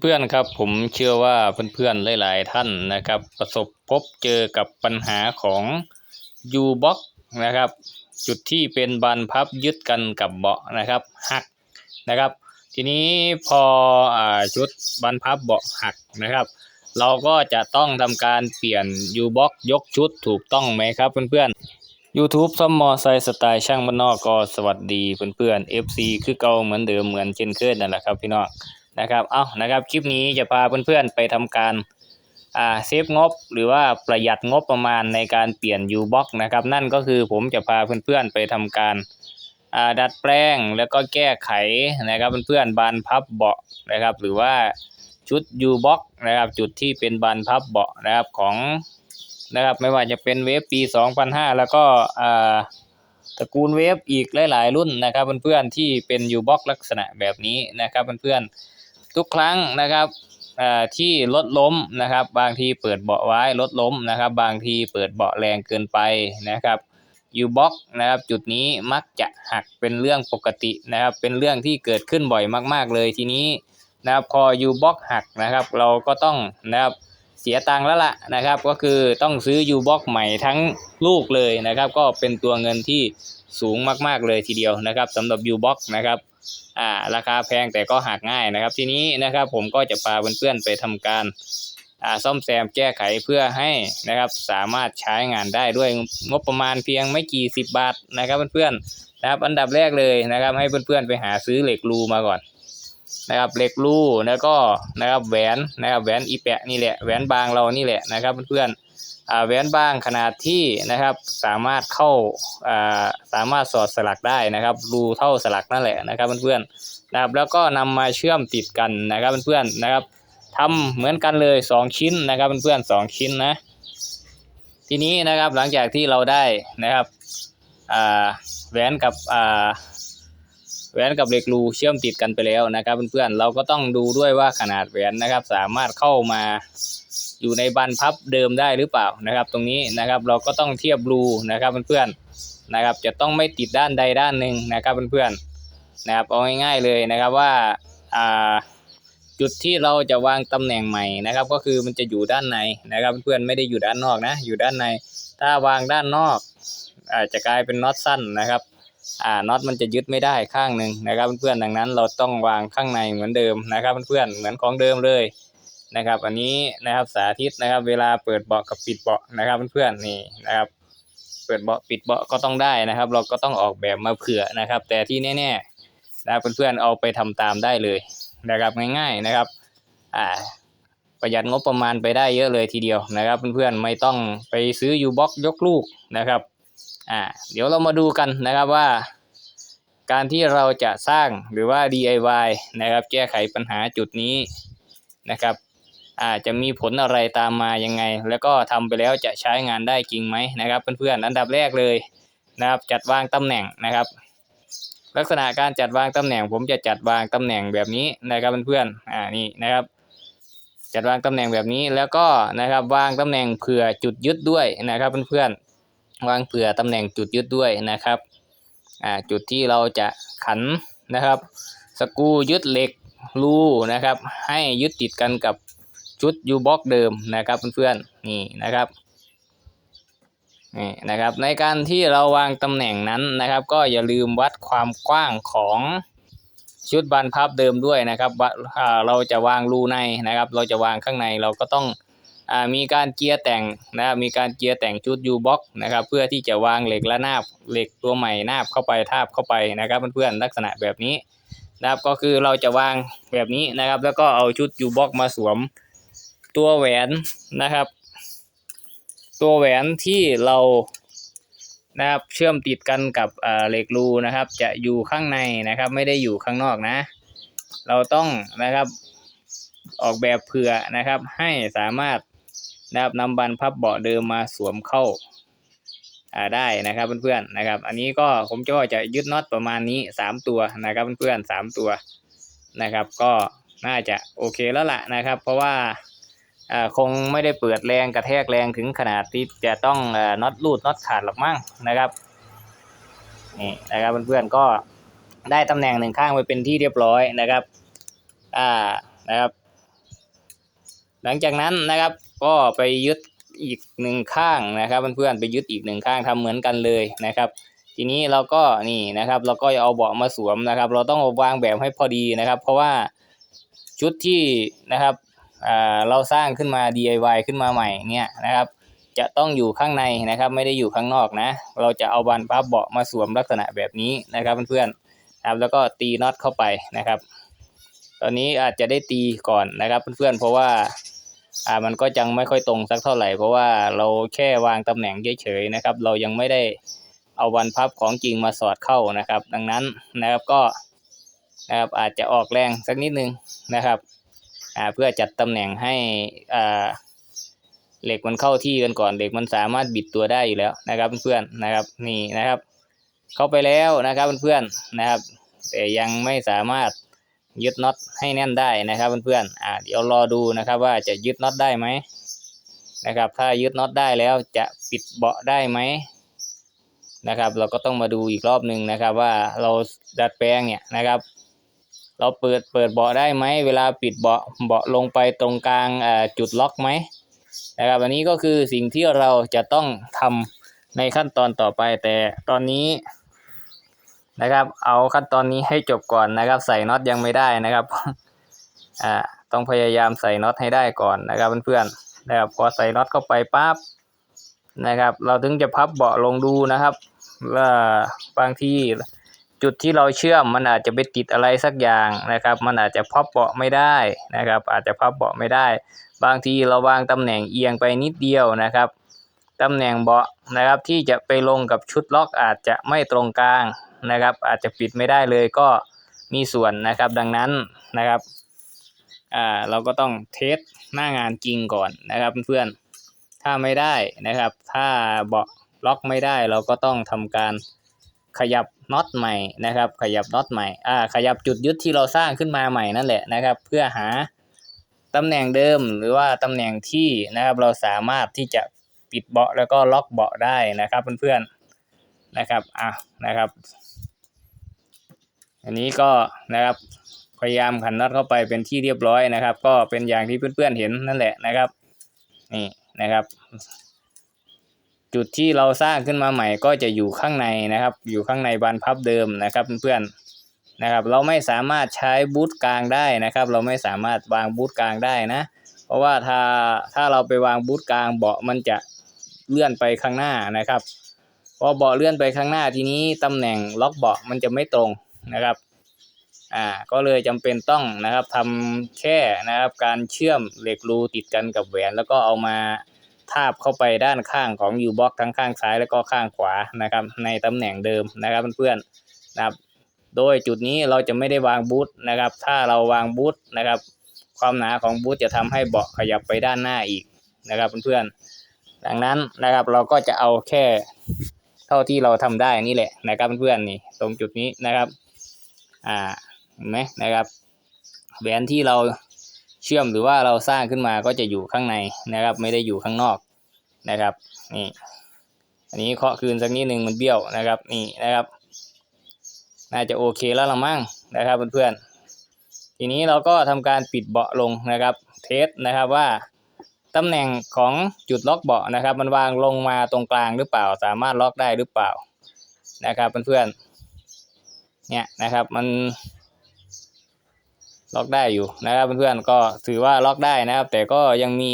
เพื่อนๆครับผมเชื่อว่าเพื่อนๆหลาย ๆ ท่านนะครับ ประสบพบเจอกับปัญหาของ u b o x นะครับ จุดที่เป็นบานพับยึดกันกับเบาะนะครับหักนะครับ ทีนี้พออชุดบานพับเบาะหักนะครับ เราก็จะต้องทำการเปลี่ยน u b o x ยกชุดถูกต้องไหมครับเพื่อนๆ YouTube ซ่อมมอไซค์สไตล์ช่างบ้านนอกก็สวัสดีเพื่อนๆ FC คือเก่าเหมือนเดิมเหมือนเช่นเคยนั่นแหละครับพี่น้อง นะครับ เอานะครับ คลิปนี้จะพาเพื่อนๆไปทำการอ่าเซฟงบ หรือว่าประหยัดงบประมาณในการเปลี่ยน U-Box นะครับ นั่นก็คือผมจะพาเพื่อนๆไปทำการอ่าดัดแปลงแล้วก็แก้ไขนะครับเพื่อนๆบานพับเบาะนะครับ หรือว่าชุด U-Box นะครับ จุดที่เป็นบานพับเบาะนะครับของนะครับไม่ว่าจะเป็นเวฟปี 2005 แล้วก็อ่าตระกูลเวฟอีกหลาย ๆ รุ่นนะครับเพื่อนๆที่เป็น U-Box ลักษณะแบบนี้นะครับเพื่อนๆ ทุกครั้งนะครับที่รถล้มนะครับ บางทีเปิดเบาะไว้รถล้มนะครับ บางทีเปิดเบาะแรงเกินไปนะครับ U-Box นะครับ จุดนี้มักจะหักเป็นเรื่องปกตินะครับ เป็นเรื่องที่เกิดขึ้นบ่อยมาก ๆ เลยทีนี้นะครับพอ U-Box หักนะครับ เราก็ต้องนะครับเสียตังค์แล้วล่ะนะครับ ก็คือต้องซื้อ U-Box ใหม่ทั้งลูกเลยนะครับ ก็เป็นตัวเงินที่สูงมาก ๆ เลยทีเดียวนะครับสำหรับ U-Box นะครับ อ่าราคาแพงแต่ก็หักง่ายนะครับ ทีนี้นะครับผมก็จะพาเพื่อนๆไปทำการอ่าซ่อมแซมแก้ไขเพื่อให้นะครับสามารถใช้งานได้ด้วยงบประมาณเพียงไม่กี่สิบบาทนะครับเพื่อนๆนะครับอันดับแรกเลยนะครับ ให้เพื่อนๆไปหาซื้อเหล็กรูมาก่อนนะครับเหล็กรูแล้วก็นะครับแหวนนะครับแหวนอีแปะนี่แหละแหวนบางเรานี่แหละนะครับเพื่อนๆ แหวนบางขนาดที่นะครับสามารถเข้าสามารถสอดสลักได้นะครับรูเท่าสลักนั่นแหละนะครับเพื่อนๆนะครับแล้วก็นำมาเชื่อมติดกันนะครับเพื่อนๆนะครับทำเหมือนกันเลยสองชิ้นนะครับเพื่อนๆสองชิ้นนะทีนี้นะครับหลังจากที่เราได้นะครับแหวนกับแหวนกับเหล็กรูเชื่อมติดกันไปแล้วนะครับเพื่อนๆเราก็ต้องดูด้วยว่าขนาดแหวนนะครับสามารถเข้ามา อยู่ในบันพับเดิมได้หรือเปล่านะครับ ตรงนี้นะครับเราก็ต้องเทียบรูนะครับเพื่อนๆนะครับ จะต้องไม่ติดด้านใดด้านหนึ่งนะครับเพื่อนๆนะครับเอาง่ายๆเลยนะครับว่าจุดที่เราจะวางตำแหน่งใหม่นะครับ ก็คือมันจะอยู่ด้านในนะครับเพื่อนๆไม่ได้อยู่ด้านนอกนะ อยู่ด้านใน ถ้าวางด้านนอกอาจจะกลายเป็นน็อตสั้นนะครับอ่าน็อตมันจะยึดไม่ได้ข้างหนึ่งนะครับเพื่อนๆดังนั้นเราต้องวางข้างในเหมือนเดิมนะครับเพื่อนๆเหมือนของเดิมเลย นะครับ อันนี้นะครับสาธิตนะครับ เวลาเปิดเบาะกับปิดเบาะนะครับเพื่อนๆนี่นะครับ เปิดเบาะปิดเบาะก็ต้องได้นะครับ เราก็ต้องออกแบบมาเผื่อนะครับ แต่ที่แน่ๆนะครับเพื่อนๆเอาไปทำตามได้เลยนะครับง่าย ๆนะครับ อ่า ประหยัดงบประมาณไปได้เยอะเลยทีเดียวนะครับ เพื่อนๆไม่ต้องไปซื้อยูบ็อกยกลูกนะครับอ่าเดี๋ยวเรามาดูกันนะครับว่าการที่เราจะสร้างหรือว่า DIY นะครับ แก้ไขปัญหาจุดนี้นะครับ อาจจะมีผลอะไรตามมายังไง แล้วก็ทำไปแล้วจะใช้งานได้จริงไหมนะครับเพื่อนๆอันดับแรกเลยนะครับจัดวางตำแหน่งนะครับ ลักษณะการจัดวางตำแหน่ง ผมจะจัดวางตำแหน่งแบบนี้นะครับเพื่อนๆอ่านี่นะครับ จัดวางตำแหน่งแบบนี้แล้วก็นะครับวางตำแหน่งเผื่อจุดยึดด้วยนะครับเพื่อนๆวางเผื่อตำแหน่งจุดยึดด้วยนะครับอ่าจุดที่เราจะขันนะครับ สกรูยึดเหล็กรูนะครับ ให้ยึดติดกันกับ ชุดยูบ็อกเดิมนะครับเพื่อนๆนี่นะครับนี่นะครับในการที่เราวางตำแหน่งนั้นนะครับ ก็อย่าลืมวัดความกว้างของชุดบานพับเดิมด้วยนะครับว่าเราจะวางรูในนะครับ เราจะวางข้างในเราก็ต้องอมีการเจียแต่งนะครับมีการเจียแต่งชุดยูบ็อกนะครับ เพื่อที่จะวางเหล็กและนาบเหล็กตัวใหม่นาบเข้าไปทาบเข้าไปนะครับเพื่อนๆลักษณะแบบนี้นะครับก็คือเราจะวางแบบนี้นะครับ แล้วก็เอาชุดยูบ็อกมาสวม ตัวแหวนนะครับ ตัวแหวนที่เรานะครับเชื่อมติดกันกับเหล็กรูนะครับ จะอยู่ข้างในนะครับ ไม่ได้อยู่ข้างนอกนะ เราต้องนะครับออกแบบเผื่อนะครับ ให้สามารถนะครับนำบันพับเบาะเดิมมาสวมเข้าได้นะครับเพื่อนๆนะครับ อันนี้ก็ผมก็จะยึดน็อตประมาณนี้สามตัวนะครับเพื่อนๆสามตัวนะครับ ก็น่าจะโอเคแล้วล่ะนะครับ เพราะว่า คงไม่ได้เปิดแรงกระแทกแรงถึงขนาดที่จะต้องน็อตรูดน็อตขาดหรอกมั้งนะครับนี่นะครับเพื่อนๆก็ได้ตำแหน่งหนึ่งข้างไปเป็นที่เรียบร้อยนะครับอ่านะครับ หลังจากนั้นนะครับก็ไปยึดอีกหนึ่งข้างนะครับเพื่อนๆไปยึดอีกหนึ่งข้างทำเหมือนกันเลยนะครับ ทีนี้เราก็นี่นะครับ เราก็เอาเบาะมาสวมนะครับ เราต้องวางแบบให้พอดีนะครับ เพราะว่าชุดที่นะครับ เราสร้างขึ้นมา DIY ขึ้นมาใหม่เนี่ยนะครับ จะต้องอยู่ข้างในนะครับไม่ได้อยู่ข้างนอกนะ เราจะเอาบานพับเบาะมาสวมลักษณะแบบนี้นะครับเพื่อนๆครับแล้วก็ตีน็อตเข้าไปนะครับ ตอนนี้อาจจะได้ตีก่อนนะครับเพื่อนๆเพราะว่าอ่ามันก็ยังไม่ค่อยตรงสักเท่าไหร่ เพราะว่าเราแค่วางตำแหน่งเฉยๆนะครับ เรายังไม่ได้เอาวันพับของจริงมาสอดเข้านะครับ ดังนั้นนะครับก็นะครับอาจจะออกแรงสักนิดนึงนะครับ เพื่อจัดตำแหน่งให้เหล็กมันเข้าที่กันก่อนเหล็กมันสามารถบิดตัวได้อยู่แล้วนะครับเพื่อนๆนะครับนี่นะครับ เข้าไปแล้วนะครับเพื่อนๆนะครับ แต่ยังไม่สามารถยึดน็อตให้แน่นได้นะครับเพื่อนๆอ่าเดี๋ยวรอดูนะครับว่าจะยึดน็อตได้ไหมนะครับ ถ้ายึดน็อตได้แล้วจะปิดเบาะได้ไหมนะครับ เราก็ต้องมาดูอีกรอบหนึ่งนะครับ ว่าเราดัดแปลงเนี่ยนะครับ เราเปิดเปิดเบาะได้ไหมเวลาปิดเบาะเบาะลงไปตรงกลางจุดล็อกไหมนะครับอันนี้ก็คือสิ่งที่เราจะต้องทำในขั้นตอนต่อไปแต่ตอนนี้นะครับ เอาขั้นตอนนี้ให้จบก่อนนะครับ ใส่น็อตยังไม่ได้นะครับอ่าต้องพยายามใส่น็อตให้ได้ก่อนนะครับเพื่อนๆนะครับพอใส่น็อตเข้าไปปั๊บนะครับ เราถึงจะพับเบาะลงดูนะครับว่าบางที่ จุดที่เราเชื่อมมันอาจจะไปติดอะไรสักอย่างนะครับ มันอาจจะพับเบาะไม่ได้นะครับ อาจจะพับเบาะไม่ได้ บางทีเราวางตำแหน่งเอียงไปนิดเดียวนะครับตำแหน่งเบาะนะครับที่จะไปลงกับชุดล็อกอาจจะไม่ตรงกลางนะครับ อาจจะปิดไม่ได้เลยก็มีส่วนนะครับ ดังนั้นนะครับอ่าเราก็ต้องเทสหน้างานจริงก่อนนะครับเพื่อนถ้าไม่ได้นะครับ ถ้าเบาะล็อกไม่ได้เราก็ต้องทำการขยับ น็อตใหม่นะครับ ขยับน็อตใหม่อ่าขยับจุดยึดที่เราสร้างขึ้นมาใหม่นั่นแหละนะครับ เพื่อหาตำแหน่งเดิมหรือว่าตำแหน่งที่นะครับเราสามารถที่จะปิดเบาะแล้วก็ล็อกเบาะได้นะครับเพื่อนๆนะครับอะนะครับ อันนี้ก็นะครับพยายามขันน็อตเข้าไปเป็นที่เรียบร้อยนะครับ ก็เป็นอย่างที่เพื่อนๆเห็นนั่นแหละนะครับ นี่นะครับ จุดที่เราสร้างขึ้นมาใหม่ก็จะอยู่ข้างในนะครับ อยู่ข้างในบานพับเดิมนะครับเพื่อนๆนะครับ เราไม่สามารถใช้บูทกลางได้นะครับ เราไม่สามารถวางบูทกลางได้นะ เพราะว่าถ้าถ้าเราไปวางบูทกลางเบาะมันจะเลื่อนไปข้างหน้านะครับพอเบาะเลื่อนไปข้างหน้าทีนี้ตำแหน่งล็อกเบาะมันจะไม่ตรงนะครับอ่าก็เลยจำเป็นต้องนะครับทำแค่นะครับการเชื่อมเหล็กรูติดกันกับแหวน แล้วก็เอามา ทาบเข้าไปด้านข้างของยูบ็อกทั้งข้างซ้ายแล้วก็ข้างขวานะครับ ในตำแหน่งเดิมนะครับเพื่อนๆนะครับ โดยจุดนี้เราจะไม่ได้วางบูทนะครับ ถ้าเราวางบูทนะครับ ความหนาของบูทจะทำให้เบาะขยับไปด้านหน้าอีกนะครับเพื่อนๆดังนั้นนะครับเราก็จะเอาแค่เท่าที่เราทำได้นี่แหละนะครับเพื่อนๆนี่ตรงจุดนี้นะครับ อ่าเห็นไหมนะครับแหวนที่เรา เชื่อมหรือว่าเราสร้างขึ้นมาก็จะอยู่ข้างในนะครับ ไม่ได้อยู่ข้างนอกนะครับนี่อันนี้เคาะคืนสักนิดหนึ่งมันเบี้ยวนะครับนี่นะครับ น่าจะโอเคแล้วละมั้งนะครับเพื่อนๆทีนี้เราก็ทำการปิดเบาะลงนะครับ เทสนะครับว่าตำแหน่งของจุดล็อกเบาะนะครับ มันวางลงมาตรงกลางหรือเปล่า สามารถล็อกได้หรือเปล่านะครับเพื่อนๆเนี่ยนะครับมัน ล็อกได้อยู่นะครับเพื่อนๆก็ถือว่าล็อกได้นะครับ แต่ก็ยังมี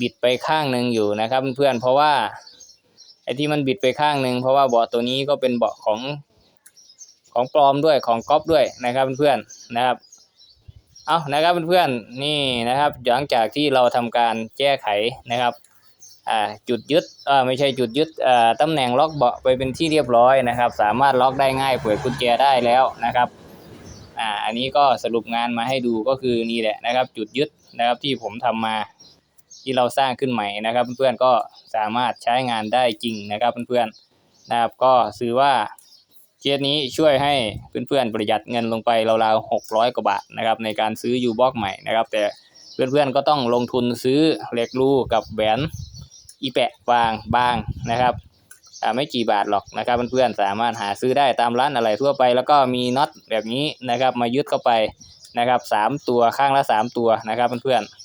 บิดไปข้างหนึ่งอยู่นะครับเพื่อนๆเพราะว่าไอ้ที่มันบิดไปข้างหนึ่งเพราะว่าเบาะตัวนี้ก็เป็นเบาะของของปลอมด้วยของก๊อปด้วยนะครับเพื่อนๆนะครับเอานะครับเพื่อนๆนี่นะครับหลังจากที่เราทำการแก้ไขนะครับอ่าจุดยึดอ่าไม่ใช่จุดยึดอ่าตำแหน่งล็อกเบาะไปเป็นที่เรียบร้อยนะครับ สามารถล็อกได้ง่ายเปิดกุญแจได้แล้วนะครับ นนี้ก็สรุปงานมาให้ดูก็คือนี่แหละนะครับ จุดยึดนะครับที่ผมทำมาที่เราสร้างขึ้นใหม่นะครับ เพื่อนๆก็สามารถใช้งานได้จริงนะครับเพื่อนๆนะครับก็ซื้อว่าเคสนี้ช่วยให้เพื่อนๆประหยัดเงินลงไปราวๆหกร้อยกว่าบาทนะครับในการซื้อยูบ็อกใหม่นะครับ แต่เพื่อนๆก็ต้องลงทุนซื้อเหล็กรูกับแหวนอีแปะบางบางนะครับ ไม่กี่บาทหรอกนะครับเพื่อนๆสามารถหาซื้อได้ตามร้านอะไรทั่วไปแล้วก็มีน็อตแบบนี้นะครับมายึดเข้าไปนะครับสามตัวข้างละสามตัวนะครับเพื่อนๆ